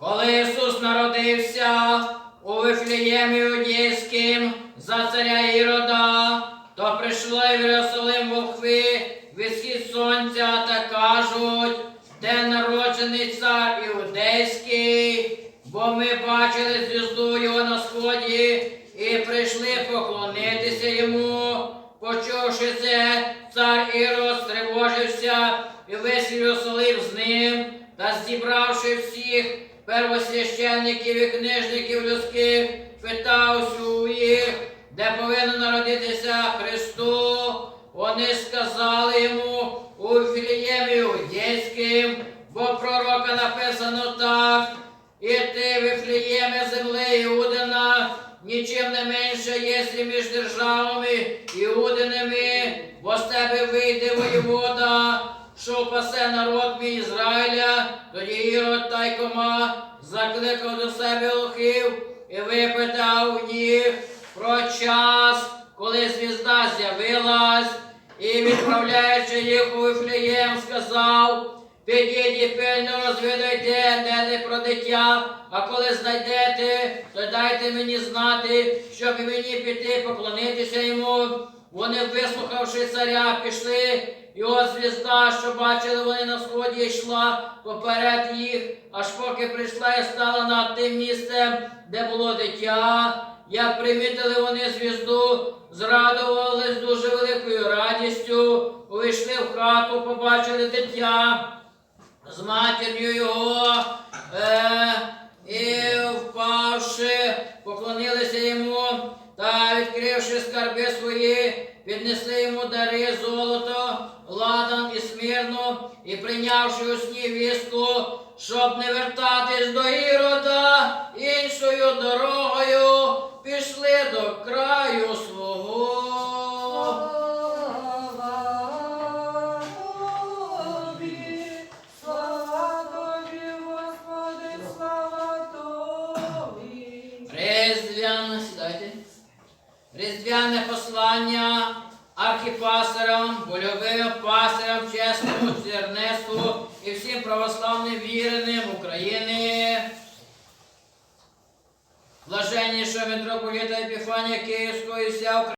Коли Ісус народився у Вифлеємі Юдейським за царя Ірода, то прийшли в Єрусалим вовхви від схід сонця та кажуть, де народжений цар Іудейський, бо ми бачили звізду його на сході і прийшли поклонитися йому. Почувши це, цар Ірод стривожився і весь Єрусалим з ним, та зібравши всіх первосвященників і книжників людських, питав у їх, де повинен народитися Христу. Вони сказали йому у Філіємі Іудейським, бо пророка написано так. І ти, Вифлеєме земли Іудина, нічим не менше єси між державами Іудиними, бо з тебе вийде воєвода, що пасе народ мій Ізраїля, тоді Ірод тайкома закликав до себе лохів і випитав їх про час, коли звізда з'явилась, і відправляючи їх у Вифлеєм, сказав, Підіть і пильно розвідайте, де не про дитя, а коли знайдете, то дайте мені знати, щоб мені піти поклонитися йому. Вони, вислухавши царя, пішли, його звізда, що бачили вони на сході, йшла поперед їх, аж поки прийшла і стала над тим місцем, де було дитя. Як примітили вони звізду, зрадувались дуже великою радістю, увійшли в хату, побачили дитя з матір'ю його, е, і впавши, поклонилися йому та, відкривши скарби свої, піднесли йому дари золото, ладан і смірну, і прийнявши у сні вістку, щоб не вертатись до Ірода, іншою дорогою пішли до краю свого. Сідайте. Різдвяне послання архіпасерам, больовим пасерам, чесному чернесу і всім православним віреним України. Блаженнішого митрополіта Епіфанія Київського і вся Україна.